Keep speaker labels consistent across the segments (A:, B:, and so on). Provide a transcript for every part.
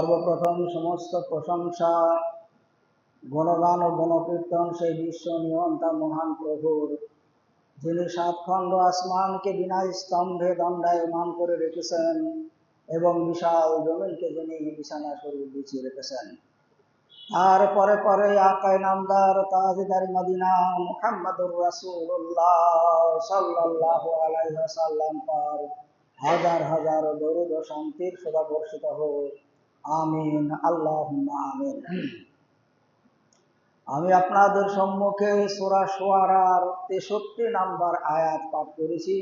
A: সর্বপ্রথম সমস্ত প্রশংসা, গণগান ও গণকীর্তন সেই বিশ্ব নিয়ন্তা মহান প্রভুর, যিনি সাতখণ্ড আসমানকে বিনা স্তম্ভে দণ্ডায়মান করে রেখেছেন এবং বিশাল জমিনকে যিনি বিছানা স্বরূপ বিছিয়ে রেখেছেন। আর পরে পরে আকায় নামদার রাসূলুল্লাহ সাল্লাল্লাহু আলাইহি ওয়াসাল্লাম পর হাজার হাজার দরুদ ও শান্তির সদা বর্ষিত হোক। আমিন, আল্লাহুম্মা আমিন। আমি আপনাদের সম্মুখে সূরা শুআরার তেষট্টি নাম্বার আয়াত পাঠ করেছি।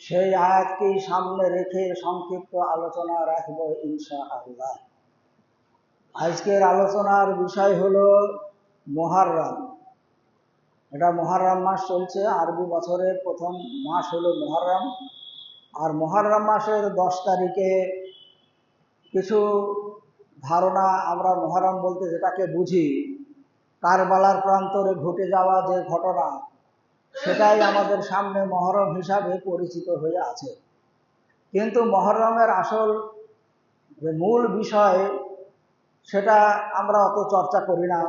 A: সেই আয়াতকেই সামনে রেখে সংক্ষিপ্ত আলোচনা রাখব ইনশা আল্লাহ আজকের আলোচনার বিষয় হল মহারম এটা মহারম মাস চলছে, আরবি বছরের প্রথম মাস হলো মহারম আর মহারম মাসের দশ তারিখে কিছু ধারণা আমরা মহারম বলতে যেটাকে বুঝি, কারবালার প্রান্তরে ঘটে যাওয়া যে ঘটনা, সেটাই আমাদের সামনে মহরম হিসাবে পরিচিত হয়ে আছে। কিন্তু মহরমের আসল যে মূল বিষয়, সেটা আমরা অত চর্চা করি না।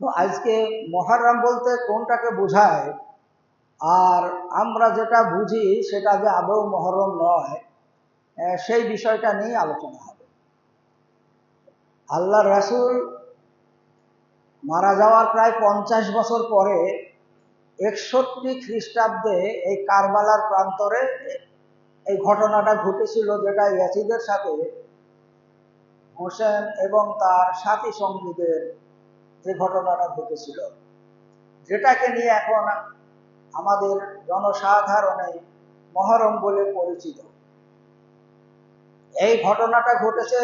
A: তো আজকে মহরম বলতে কোনটাকে বোঝায়, আর আমরা যেটা বুঝি সেটা যে আদৌ মহরম নয় সেই বিষয়টা নিয়ে আলোচনা হবে। আল্লাহ রাসূল মারা যাওয়ার প্রায় পঞ্চাশ বছর পরে একষট্টি খ্রিস্টাব্দে এই কারবালার প্রান্তরে এই ঘটনাটা ঘটেছিল যেটা ইয়াসিদের সাথে হোসেন এবং তার সাথী সঙ্গীদের যে ঘটনাটা ঘটেছিল, যেটাকে নিয়ে এখন আমাদের জনসাধারণে মহরম বলে পরিচিত। এই ঘটনাটা ঘটেছে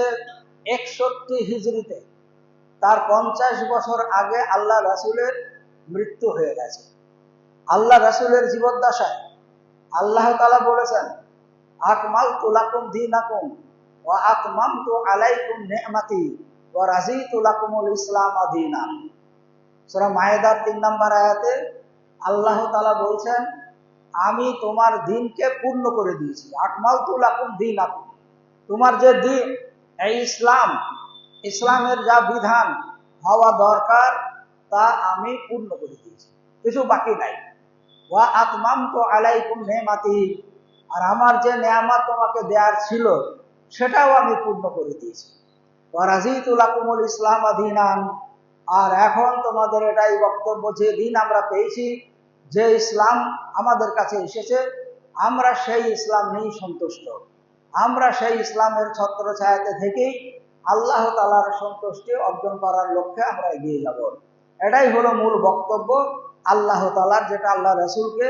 A: একষট্টি হিজড়িতে। তার পঞ্চাশ বছর আগে আল্লাহ রাসুলের মৃত্যু হয়ে গেছে। আল্লাহ রাসুলের জীবদ্দশায় আল্লাহ তালা বলেছেন আকমাল তুলাকুম দিন আকুম ও আকমাম তু আলাইকুম নেমাতি ও রাজি তুলাকুমুল ইসলাম আদিনা সুরা মায়েদার তিন নম্বর আয়াতে আল্লাহ তালা বলছেন, আমি তোমার দিনকে পূর্ণ করে দিয়েছি। আকমাল তুলাকুম দিন আকুম তোমার যে দিন, এই ইসলাম, ইসলামের যা বিধান হওয়া দরকার, তা আমি পূর্ণ করে দিয়েছি। কিছু বাকি নাই। ওয়া আতমাম তো আলাইকুম নেমাতি আর আমার যে নেয়ামত তোমাকে দেওয়ার ছিল, সেটাও আমি পূর্ণ করে দিয়েছি। ওয়ারাজিতুলাকুমুল ইসলাম আধীনান আর এখন তোমাদের এটাই বক্তব্য, যে দিন আমরা পেয়েছি, যে ইসলাম আমাদের কাছে এসেছে, আমরা সেই ইসলাম নিয়েই সন্তুষ্ট। আমরা সেই ইসলামের ছত্র ছায়াতে থেকেই আল্লাহ তালার সন্তুষ্টি অর্জন করার লক্ষ্যে আমরা এগিয়ে যাব। এটাই হলো মূল বক্তব্য আল্লাহ তালার যেটা আল্লাহ রসুলকে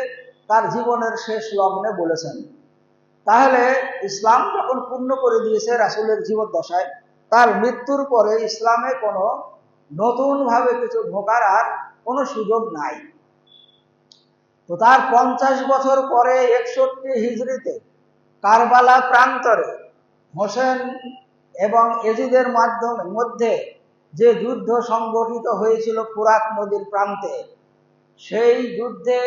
A: তার জীবনের শেষ লগ্নে বলেছেন। তাহলে ইসলাম যখন পূর্ণ করে দিয়েছে রাসুলের জীবদ্দশায়, তার মৃত্যুর পরে ইসলামে কোনো নতুনভাবে কিছু ঢোকার আর কোনো সুযোগ নাই। তো তার পঞ্চাশ বছর পরে একষট্টি হিজড়িতে কারবালা প্রান্তরে হোসেন এবং এজিদের মাধ্যমে, মধ্যে যে যুদ্ধ সংগঠিত হয়েছিল ফুরাত নদীর প্রান্তে, সেই যুদ্ধে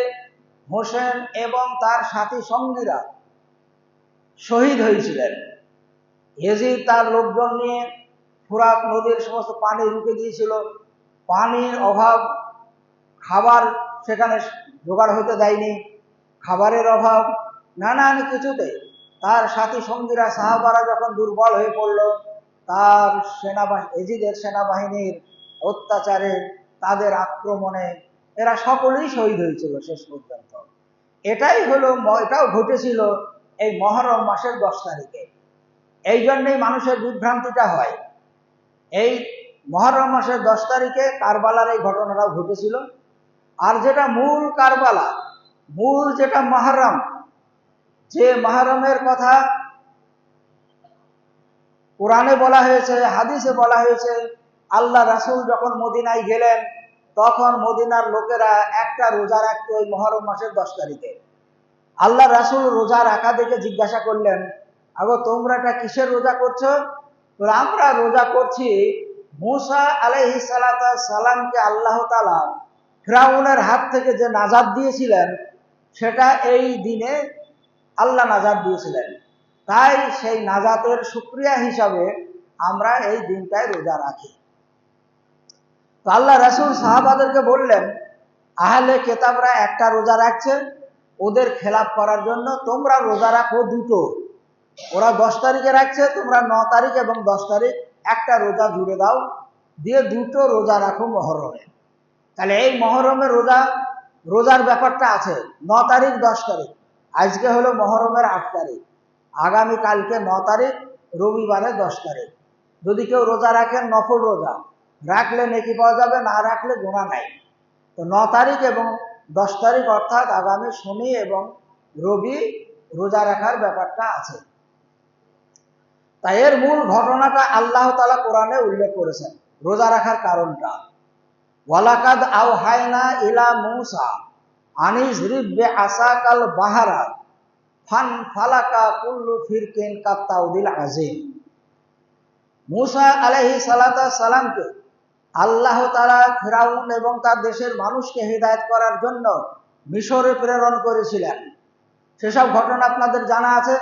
A: হোসেন এবং তার সাথী সঙ্গীরা শহীদ হয়েছিলেন। এজিদ তার লোকজন নিয়ে ফুরাত নদীর সমস্ত পানি রুকে দিয়েছিল। পানির অভাব খাবার সেখানে জোগাড় হতে দেয়নি। খাবারের অভাব, নানান কিছুতে তার সাথী সঙ্গীরা সাহাবারা যখন দুর্বল হয়ে পড়ল, তার সেনাবাহিনী, এজিদের সেনাবাহিনীর অত্যাচারে তাদের আক্রমণে এরা সকলেই শহীদ হয়েছিল শেষ পর্যন্ত। এটাই হলো এটাও ঘটেছিল এই মহরম মাসের দশ তারিখে। এই জন্যেই মানুষের বিভ্রান্তিটা হয়। এই মহরম মাসের দশ তারিখে কারবালার এই ঘটনাটাও ঘটেছিল। আর যেটা মূল কারবালা, মূল যেটা মহরম যে মহরমের কথা কোরআনে বলা হয়েছে, হাদিসে বলা হয়েছে, আল্লাহ রাসূল যখন মদিনায় গেলেন, তখন মদিনার লোকেরা একটা রোজা রাখতো ওই মহরম মাসের দশ তারিখে। আল্লাহ রাসূল রোজা রাখা দেখে জিজ্ঞাসা করলেন, আগো, তোমরা এটা কিসের রোজা করছ? আমরা রোজা করছি মুসা আলাইহি সালামকে আল্লাহ তালা ফ্রাউনের হাত থেকে যে নাজাদ দিয়েছিলেন, সেটা এই দিনে আল্লাহ নাজাদ দিয়েছিলেন। তাই সেই নাজাতের সুক্রিয়া হিসাবে আমরা এই দিনটায় রোজা রাখি। তো আল্লাহ রাসুল সাহাবাদেরকে বললেন, আহলে কেতাবরা একটা রোজা রাখছে, ওদের খেলাপ করার জন্য তোমরা রোজা রাখো দুটো। ওরা দশ তারিখে রাখছে, তোমরা ন তারিখ এবং দশ তারিখ একটা রোজা জুড়ে দাও, দিয়ে দুটো রোজা রাখো মহরমে। তাহলে এই মহরমের রোজা, রোজার ব্যাপারটা আছে। ন তারিখ, দশ তারিখ। আজকে হলো মহরমের আট তারিখ। আগামী কালকে ন তারিখ, রবিবারে দশ তারিখ। যদি কেউ রোজা রাখেন, নফল রোজা। রাখলে নেকি পাওয়া যাবে, না রাখলে গোনা নাই। তো ন তারিখ এবং দশ তারিখ অর্থাৎ আগামী শনি এবং রবি রোজা রাখার ব্যাপারটা আছে। তাই এর মূল ঘটনাটা আল্লাহ তালা কোরআনে উল্লেখ করেছেন। রোজা রাখার কারণটা। ওয়ালাকাদ আও হায়না ইলা মুসা। আনিস রিব্বে আসাকাল বাহারা, ফান ফালাকা কুল্লু ফিরকিন কাত্তাউদিল আজিম। মুসা আলহি সালাতা সালামকে আল্লাহ তারা ফেরাউন এবং তার দেশের মানুষকে হৃদায়ত করার জন্য মিশরে প্রেরণ করেছিলেন। সেসব ঘটনা আপনাদের জানা আছে।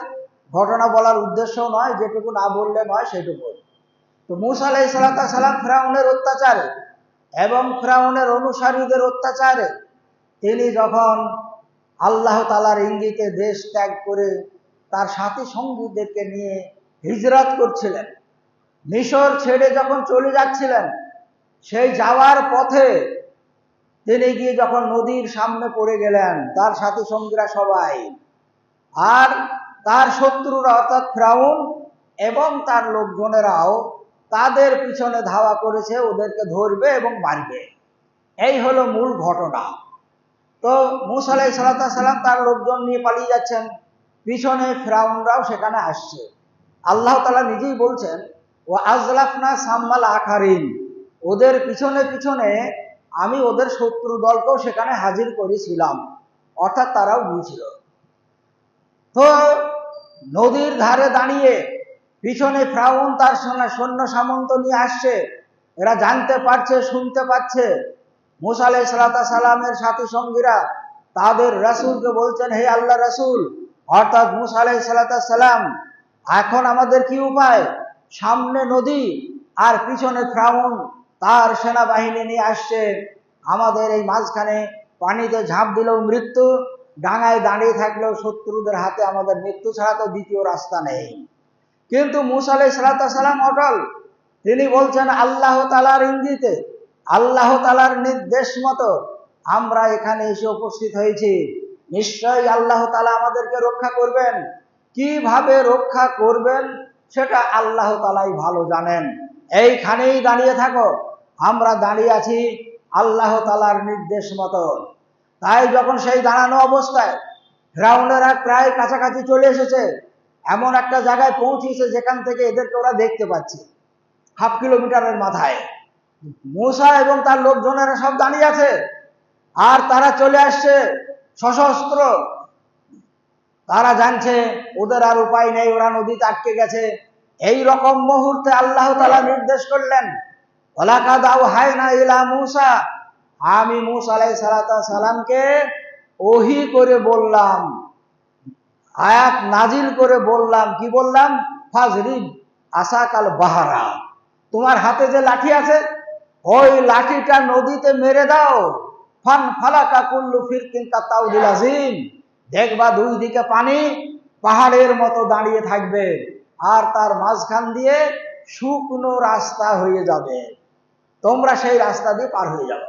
A: ঘটনা বলার উদ্দেশ্য নয়, যেটুকু না বললে নয় সেটুকু। তো মুসা আলাই সালাম ফেরাউনের অত্যাচারে এবং ফেরাউনের অনুসারীদের অত্যাচারে তিনি যখন আল্লাহ তালার ইঙ্গিতে দেশ ত্যাগ করে তার সাথী সঙ্গীদেরকে নিয়ে হিজরত করছিলেন, মিশর ছেড়ে যখন চলে যাচ্ছিলেন, সেই যাওয়ার পথে তিনি গিয়ে যখন নদীর সামনে পড়ে গেলেন, তার সাথী সঙ্গীরা সবাই, আর তার শত্রুরা অর্থাৎ ফ্রাউন এবং তার লোকজনেরাও তাদের পিছনে ধাওয়া করেছে, ওদেরকে ধরবে এবং মারবে। এই হলো মূল ঘটনা। তো মুসালাই সালাম তার লোকজন নিয়ে পালিয়ে যাচ্ছেন। পিছনে ফ্রাউনরাও সেখানে আসছে। আল্লাহ তালা নিজেই বলছেন ও আজলাফনা সাম্মাল আখারিন। ওদের পিছনে পিছনে আমি ওদের শত্রু দলকেও সেখানে হাজির করেছিলাম। অর্থাৎ তারাও গিয়েছিল। তো নদীর ধারে দাঁড়িয়ে পিছনে ফ্রাউন তার সঙ্গে সৈন্য সামন্ত নিয়ে আসছে। এরা জানতে পারছে, শুনতে পাচ্ছে। মুসা সালাতা সালামের সাথী সঙ্গীরা তাদের রাসুলকে বলছেন, হে আল্লাহ রাসুল, অর্থাৎ মুসা আলাই সালাম, এখন আমাদের কি উপায়? সামনে নদী আর পিছনে ফ্রাউন, তার সেনাবাহিনী নিয়ে আসছে। আমাদের এই মাঝখানে পানিতে ঝাঁপ দিলেও মৃত্যু, ডাঙায় দাঁড়িয়ে থাকলেও শত্রুদের হাতে আমাদের মৃত্যু ছাড়া তো দ্বিতীয় রাস্তা নেই। কিন্তু মুসা আলাই সালাম অটল। তিনি বলছেন, আল্লাহ তালার ইঙ্গিতে আল্লাহ তালার নির্দেশ মতো আমরা এখানে এসে উপস্থিত হয়েছি। নিশ্চয়ই আল্লাহ তালা আমাদেরকে রক্ষা করবেন। কীভাবে রক্ষা করবেন সেটা আল্লাহ তালাই ভালো জানেন। এইখানেই দাঁড়িয়ে থাকো। আমরা দাঁড়িয়ে আছি আল্লাহ তালার নির্দেশ মতো। তাই যখন সেই দাঁড়ানো অবস্থায় ফ্রাউনেরা প্রায় কাছাকাছি চলে এসেছে, এমন একটা জায়গায় পৌঁছেছে যেখান থেকে এদেরকে ওরা দেখতে পাচ্ছে। হাফ কিলোমিটারের মাথায়। মূসা এবং তার লোকজনেরা সব দাঁড়িয়ে আছে। আর তারা চলে আসছে সশস্ত্র। তারা জানছে, ওদের আর উপায় নেই, ওরা নদীতে আটকে গেছে। এই রকম মুহূর্তে আল্লাহ তালা নির্দেশ করলেন ওলাকাদাও হায় না ইলা মুসা। আমি মুসা সালাতা সালামকে ওহি করে বললাম, আয়াত নাজিল করে বললাম, কি বললাম? ফাজরিব আসাকাল বাহারা। তোমার হাতে যে লাঠি আছে ওই লাঠিটা নদীতে মেরে দাও। ফান ফালাকা কুল্লু ফিরকিন কাতাউদুল আজিম। দেখবা দুই দিকে পানি পাহাড়ের মতো দাঁড়িয়ে থাকবে আর তার মাঝখান দিয়ে শুকনো রাস্তা হয়ে যাবে। তোমরা সেই রাস্তা দিয়ে পার হয়ে যাবে।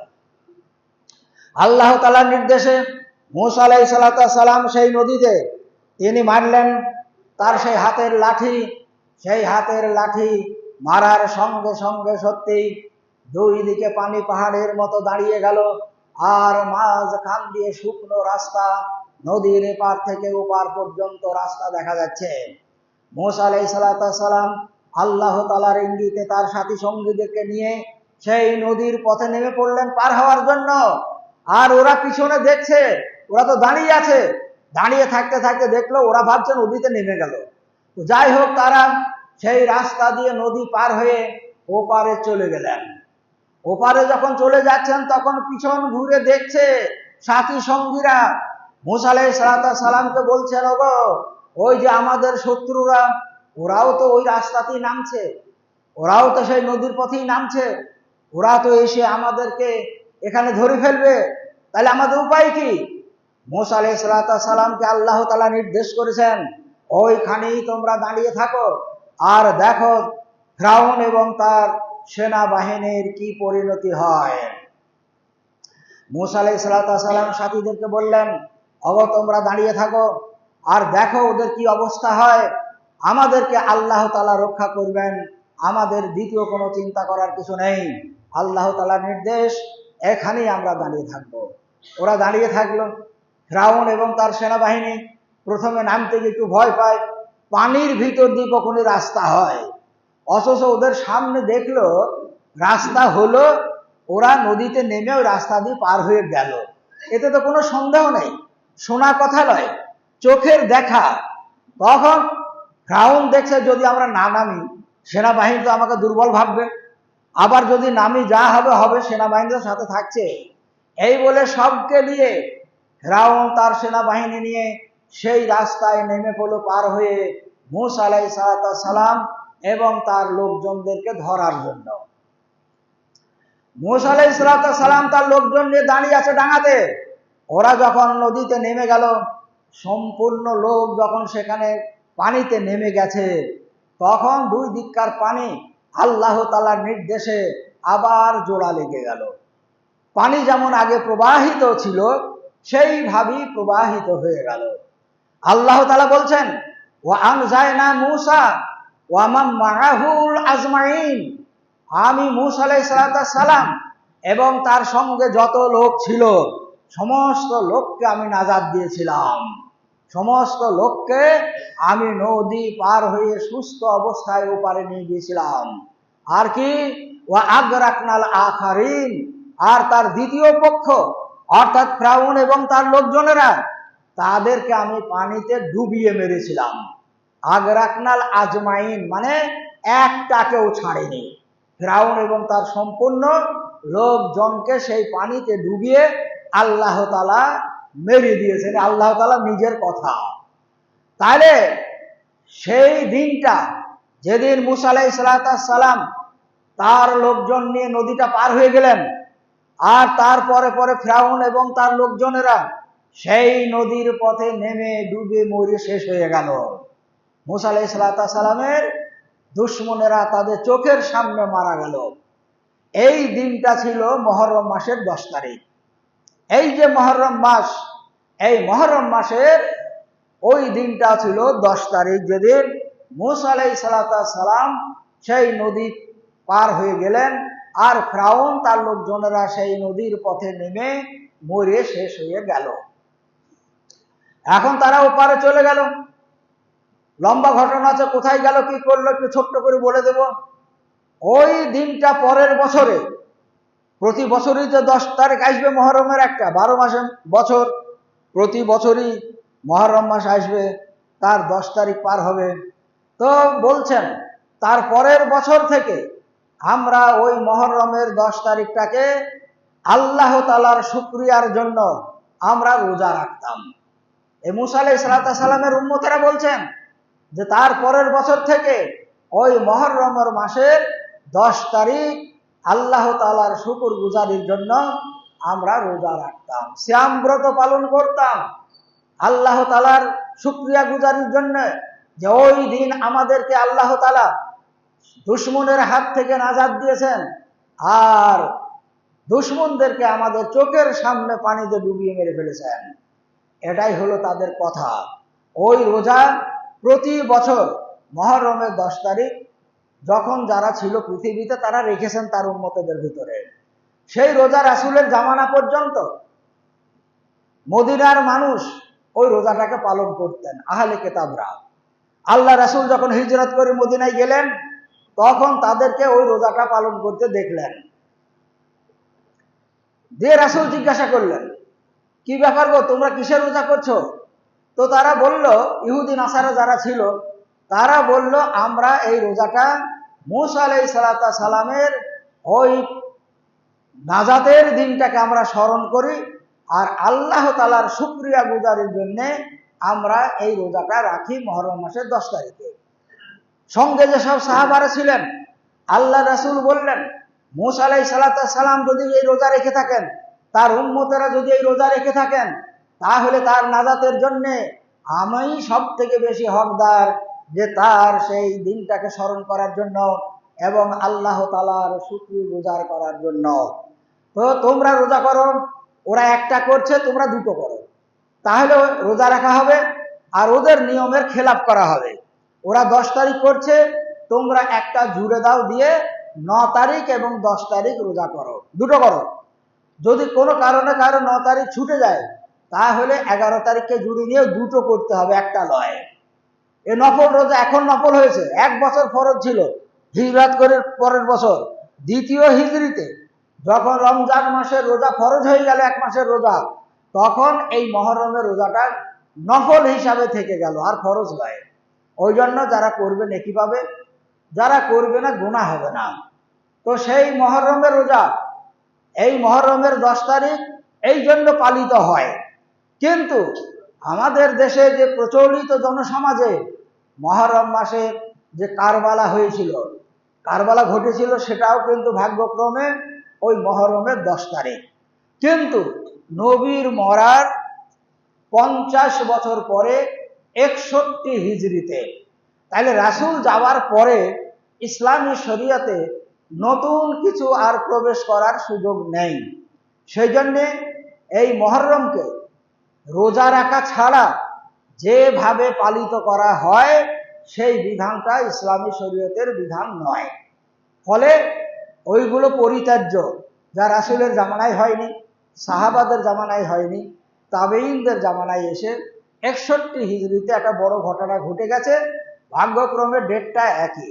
A: আল্লাহ তালার নির্দেশে মুসা আলাই সালাম সেই নদীতে তিনি মারলেন। তার সেই হাতের লাঠি, সেই হাতের লাঠি মারার সঙ্গে সঙ্গে সত্যি দুই দিকে পানি পাহাড়ের মতো দাঁড়িয়ে গেল, আর মাঝ খান দিয়ে শুকনো রাস্তা, নদীর এপার থেকে ওপার পর্যন্ত রাস্তা দেখা যাচ্ছে। মোসা আলাই সালাম আল্লাহ তালার ইঙ্গিতে তার সাথী সঙ্গীদেরকে নিয়ে সেই নদীর পথে নেমে পড়লেন পার হওয়ার জন্য। আর ওরা পিছনে দেখছে, ওরা তো দাঁড়িয়ে আছে। দাঁড়িয়ে থাকতে থাকতে দেখল, ওরা ভাবছে নদীতে নেমে গেল। তো যাই হোক, তারা সেই রাস্তা দিয়ে নদী পার হয়ে ওপারে চলে গেলেন। ওপারে যখন চলে যাচ্ছেন, তখন পিছন ঘুরে দেখছে সাথী সঙ্গীরা। মুসালাই সালাতা সালামকে বলছেন, ওগো, ওই যে আমাদের শত্রুরা, ওরাও তো ওই রাস্তাতেই নামছে। ওরাও তো সেই নদীর পথেই নামছে। ওরা তো এসে আমাদেরকে এখানে ধরে ফেলবে। তাহলে আমাদের উপায় কি? মোসা আলাই সালামকে আল্লাহ তালা নির্দেশ করেছেন, ওইখানেই তোমরা দাঁড়িয়ে থাকো। আর দেখো, ফ্রাউন এবং তার সেনাবাহিনীর কি পরিণতি হয়? মুসা সালাম সাথীদেরকে বললেন, অব, তোমরা দাঁড়িয়ে থাকো আর দেখো ওদের কি অবস্থা হয়। আমাদেরকে আল্লাহ তালা রক্ষা করবেন। আমাদের দ্বিতীয় কোনো চিন্তা করার কিছু নেই। আল্লাহ তালা নির্দেশ, এখানেই আমরা দাঁড়িয়ে থাকব। ওরা দাঁড়িয়ে থাকল। ফ্রাউন এবং তার সেনাবাহিনী প্রথমে নামতে গিয়ে একটু ভয় পায়। পানির ভিতর দিয়ে কখনই রাস্তা হয়। অথচ ওদের সামনে দেখল রাস্তা হলো, ওরা নদীতে নেমেও রাস্তা দিয়ে পার হয়ে গেল। এতে তো কোনো সন্দেহ নেই, শোনা কথা নয়, চোখের দেখা। তখন ফ্রাউন দেখছে যদি আমরা না নামি, সেনাবাহিনী তো আমাকে দুর্বল ভাববে। আবার যদি নামি যা হবে হবে সেনাবাহিনীর সাথে থাকছে। এই বলে সবকে নিয়ে ফ্রাউন তার সেনাবাহিনী নিয়ে সেই রাস্তায় নেমে পড়ল, পার হয়ে মুস আলাই সালাম। এবং তার লোকজনদেরকে ধরার জন্য। মুস সালাম তার লোকজন নিয়ে দাঁড়িয়ে আছে ডাঙাতে। ওরা যখন নদীতে নেমে গেল, সম্পূর্ণ লোক যখন সেখানে পানিতে নেমে গেছে, তখন দুই দিককার পানি আল্লাহ তালার নির্দেশে আবার জোড়া লেগে গেল। পানি যেমন আগে প্রবাহিত ছিল, সেইভাবেই প্রবাহিত হয়ে গেল। আল্লাহ তালা বলছেন ও আম যায় না মুসা ও আমার মারাহুল আজমাইন। আমি মুসা আলাই সালাম এবং তার সঙ্গে যত লোক ছিল, সমস্ত লোককে আমি নাজাদ দিয়েছিলাম। সমস্ত লোককে আমি নদী পার হয়ে সুস্থ অবস্থায় ওপারে নিয়ে গিয়েছিলাম। আর কি? ও আগ্রাকনাল আখারিন। আর তার দ্বিতীয় পক্ষ, অর্থাৎ ফ্রাউন এবং তার লোকজনেরা, তাদেরকে আমি পানিতে ডুবিয়ে মেরেছিলাম। আগরাকনাল আজমাইন মানে একটাকেও ছাড়েনি। ফ্রাউন এবং তার সম্পূর্ণ লোকজনকে সেই পানিতে ডুবিয়ে আল্লাহ তালা মেরে দিয়েছেন। আল্লাহ তালা নিজের কথা। তাহলে সেই দিনটা, যেদিন মুসা আলাই সালাম তার লোকজন নিয়ে নদীটা পার হয়ে গেলেন, আর তারপরে পরে ফ্রাউন এবং তার লোকজনেরা সেই নদীর পথে নেমে ডুবে মরে শেষ হয়ে গেল। মুসা আলাই দুশ্মনেরা তাদের চোখের সামনে মারা গেল। এই দিনটা ছিল মহরম মাসের দশ তারিখ। এই যে মহরম মাস, এই মহরম মাসের ওই দিনটা ছিল দশ তারিখ যেদিন মুসা আলাই সালাম সেই নদী পার হয়ে গেলেন আর ফ্রাউন তার লোকজনেরা সেই নদীর পথে নেমে মরে শেষ হয়ে গেল। এখন তারা ওপারে চলে গেল। লম্বা ঘটনা আছে, কোথায় গেল, কি করল, একটু ছোট্ট করে বলে দেব। ওই দিনটা পরের বছরে, প্রতি বছরই তো দশ তারিখ আসবে মহরমের একটা, বারো মাসে বছর, প্রতি বছরই মহরম মাস আসবে, তার দশ তারিখ পার হবে। তো বলছেন, তার পরের বছর থেকে আমরা ওই মহরমের দশ তারিখটাকে আল্লাহ তালার শুক্রিয়ার জন্য আমরা রোজা রাখতাম। এই মুসালে সালামের উন্মতেরা বলছেন যে তার পরের বছর থেকে ওই মহরমর মাসের দশ তারিখ আল্লাহ তালার শুকুর গুজারির জন্য আমরা রোজা রাখতাম শ্যাম ব্রত পালন করতাম। আল্লাহ তালার শুক্রিয়া গুজারির জন্য যে ওই দিন আমাদেরকে আল্লাহ তালা দুশ্মনের হাত থেকে নাজাদ দিয়েছেন আর দুশ্মনদেরকে আমাদের চোখের সামনে পানিতে ডুবিয়ে মেরে ফেলেছেন। এটাই হলো তাদের কথা। ওই রোজা প্রতি বছর মহরমের দশ তারিখ, যখন যারা ছিল পৃথিবীতে, তারা রেখেছেন তার উন্মতদের ভিতরে। সেই রোজা রাসুলের জামানা পর্যন্ত মদিনার মানুষ ওই রোজাটাকে পালন করতেন, আহলে কেতাবরা। আল্লাহ রাসুল যখন হিজরত করে মদিনায় গেলেন, তখন তাদেরকে ওই রোজাটা পালন করতে দেখলেন। দিয়ে রাসুল জিজ্ঞাসা করলেন, কি ব্যাপার গো, তোমরা কিসের রোজা করছ? তো তারা বলল, ইহুদি, নাসারা যারা ছিল, তারা বলল, আমরা এই রোজাটা মুসা আলাই সালাতা সালামের ওই নাজাতের দিনটাকে আমরা স্মরণ করি আর আল্লাহ তালার শুক্রিয়া গুজারের জন্য আমরা এই রোজাটা রাখি মহরম মাসের দশ তারিখে। সঙ্গে যেসব সাহাবারা ছিলেন, আল্লাহ রাসূল বললেন, মুসা আলাই সালাম যদি এই রোজা রেখে থাকেন, তার উন্মতেরা যদি এই রোজা রেখে থাকেন তাহলে তার নাজাতের জন্যে আমি সব থেকে বেশি হকদার যে তার সেই দিনটাকে স্মরণ করার জন্য এবং আল্লাহ তালার শুক্র গুজার করার জন্য। তো তোমরা রোজা করো, ওরা একটা করছে, তোমরা দুটো করো। তাহলে রোজা রাখা হবে আর ওদের নিয়মের খেলাপ করা হবে। ওরা দশ তারিখ করছে, তোমরা একটা জুড়ে দাও দিয়ে ন তারিখ এবং দশ তারিখ রোজা করো। দুটো করো। যদি কোনো কারণে কারও ন তারিখ ছুটে যায় তাহলে এগারো তারিখকে জুড়ে নিয়ে দুটো করতে হবে, একটা লয়। এ নফল রোজা এখন নফল হয়েছে, এক বছর ফরজ ছিল, হিজরাত করে পরের বছর। দ্বিতীয় হিজড়িতে যখন রমজান মাসের রোজা ফরজ হয়ে গেল, এক মাসের রোজা, তখন এই মহরমের রোজাটা নফল হিসাবে থেকে গেল, আর ফরজ নয় ওই জন্য যারা করবে নেকি পাবে, যারা করবে না গুণা হবে না। তো সেই মহরমের রোজা, এই মহরমের দশ তারিখ, এই জন্য পালিত হয়। কিন্তু আমাদের দেশে যে প্রচলিত জনসমাজে মহরম মাসে যে কারবালা হয়েছিল, কারবালা ঘটেছিল সেটাও কিন্তু ভাগ্যক্রমে ওই মহরমের দশ তারিখ। কিন্তু নবীর মরার পঞ্চাশ বছর পরে একষট্টি হিজড়িতে তাহলে রাসুল যাওয়ার পরে ইসলামী শরিয়াতে নতুন কিছু আর প্রবেশ করার সুযোগ নেই। সেই জন্যে এই মহরমকে রোজা রাখা ছাড়া যেভাবে পালিত করা হয়, সেই বিধানটা ইসলামী শরীয়তের বিধান নয়। ফলে ওইগুলো পরিত্যাজ্য যা রাসুলের জামানায় হয়নি, সাহাবাদের জামানায় হয়নি তাবেইনদের জামানায় এসে একষট্টি হিজড়িতে একটা বড় ঘটনা ঘটে গেছে, ভাগ্যক্রমে ডেটটা একই।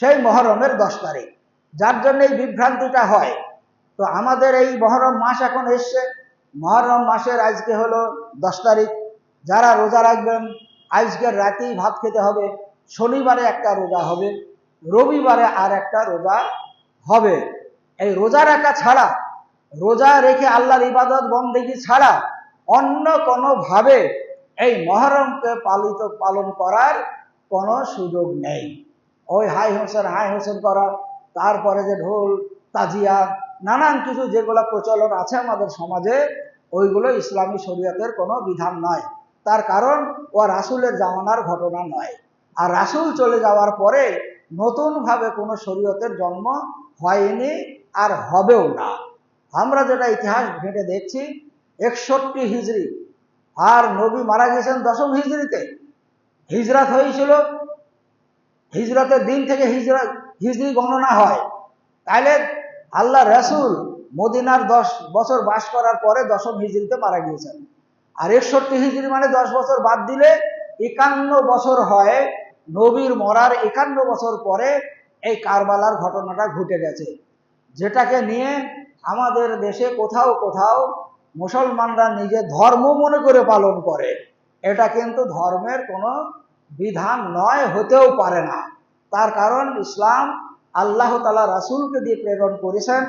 A: সেই মহরমের দশ তারিখ। যার জন্য এই বিভ্রান্তিটা হয়। তো আমাদের এই মহরম মাস এখন এসছে। মহরম মাসের আজকে হলো দশ তারিখ। যারা রোজা রাখবেন, আজকের রাতেই ভাত খেতে হবে। শনিবারে একটা রোজা হবে, রবিবারে আর একটা রোজা হবে। এই রোজা রাখা ছাড়া, রোজা রেখে আল্লাহর ইবাদত বন্দেগি ছাড়া অন্য কোনোভাবে এই মহরমকে পালিত, পালন করার কোনো সুযোগ নেই। ওই হাই হোসেন হাই হোসেন করা, তারপরে যে ঢোল, তাজিয়া নানান কিছু যেগুলো প্রচলন আছে আমাদের সমাজে, ওইগুলো ইসলামী শরীয়তের কোনো বিধান নয়। তার কারণ ও রাসুলের জামানার ঘটনা নয়। আর রাসুল চলে যাওয়ার পরে নতুনভাবে কোনো শরীয়তের জন্ম হয়নি আর হবেও না। আমরা যেটা ইতিহাস ঘেঁটে দেখছি, একষট্টি হিজড়ি আর নবী মারা গেছেন দশম হিজড়িতে হিজরাত হয়েছিল, হিজরতের দিন থেকে হিজরা হিজড়ি গণনা হয়। তাহলে আল্লাহ রসুল মদিনার দশ বছর বাস করার পরে দশম হিজড়িতে মারা গিয়েছেন। আর একষট্টি হিজড়ি মানে দশ বছর বাদ দিলে একান্ন বছর হয় নবীর মরার একান্ন বছর পরে এই কারবালার ঘটনাটা ঘটে গেছে। যেটাকে নিয়ে আমাদের দেশে কোথাও কোথাও মুসলমানরা নিজে ধর্ম মনে করে পালন করে। এটা কিন্তু ধর্মের কোনো বিধান নয়, হতেও পারে না। তার কারণ ইসলাম আল্লাহ তালা রাসুলকে দিয়ে প্রেরণ করেছেন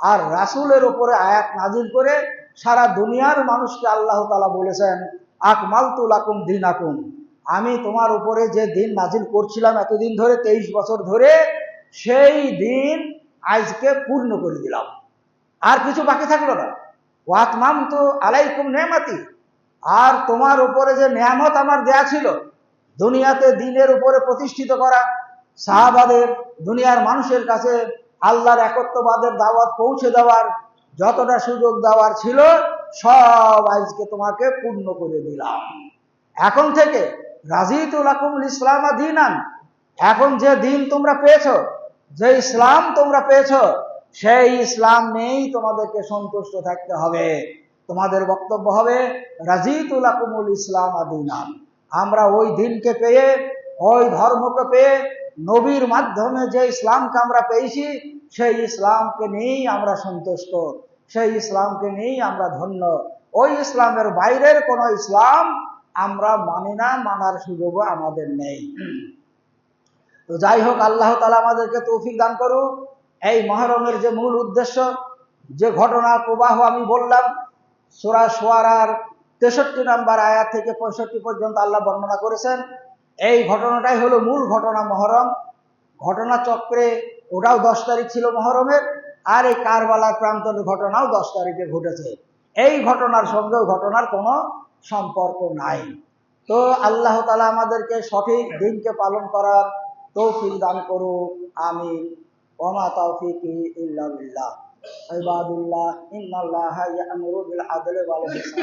A: আর রাসুলের ওপরে আয়াত নাজিল করে সারা দুনিয়ার মানুষকে আল্লাহ তালা বলেছেন আকমালতুল আকুম দিন আকুম আমি তোমার উপরে যে দিন নাজিল করছিলাম এতদিন ধরে, তেইশ বছর ধরে, সেই দিন আজকে পূর্ণ করে দিলাম। আর কিছু বাকি থাকল না। ওয়াতমাম তো আলাইকুম নেমাতি আর তোমার উপরে যে নেয়ামত আমার দেয়া ছিল, দুনিয়াতে দিনের উপরে প্রতিষ্ঠিত করা সাহাবাদের, দুনিয়ার মানুষের কাছে আল্লাহর একত্ববাদের দাওয়াত পৌঁছে দেওয়ার যতটা সুযোগ দেওয়ার ছিল, সব আজকে তোমাকে পূর্ণ করে দিলাম। এখন থেকে রাজিতুল আকুমুল ইসলাম দিনান। এখন যে দিন তোমরা পেয়েছ, যে ইসলাম তোমরা পেয়েছ, সেই ইসলাম নেই তোমাদেরকে সন্তুষ্ট থাকতে হবে। তোমাদের বক্তব্য হবে, রাজিতুল আকুমুল ইসলাম আদিনান আমরা ওই দিনকে পেয়ে, ওই ধর্মকে পেয়ে নবীর মাধ্যমে যে ইসলামকে আমরা পেয়েছি, সেই ইসলামকে নিয়েই আমরা সন্তুষ্ট, সেই ইসলামকে নিয়েই আমরা ধন্য। ওই ইসলামের বাইরের কোন ইসলাম আমরা মানি না, মানার সুযোগও আমাদের নেই। তো যাই হোক, আল্লাহ তালা আমাদেরকে তৌফিক দান করুক। এই মহরমের যে মূল উদ্দেশ্য, যে ঘটনা প্রবাহ আমি বললাম, সোরা সোয়ারার তেষট্টি নাম্বার আয়াত থেকে পঁয়ষট্টি পর্যন্ত আল্লাহ বর্ণনা করেছেন এই ঘটনাটাই হলো মূল ঘটনা মহরম। ঘটনাচক্রে ওটাও দশ তারিখ ছিল মহরমের, আর এই কারবালার প্রান্তরের ঘটনাও দশ তারিখে ঘটেছে। এই ঘটনার সঙ্গেও ঘটনার কোনো সম্পর্ক নাই। তো আল্লাহ তালা আমাদেরকে সঠিক দিনকে পালন করার তৌফিক দান করুক আমি ওমা তৌফিক ইল্লা বিল্লাহ। ইবাদুল্লাহ, ইন্নাল্লাহ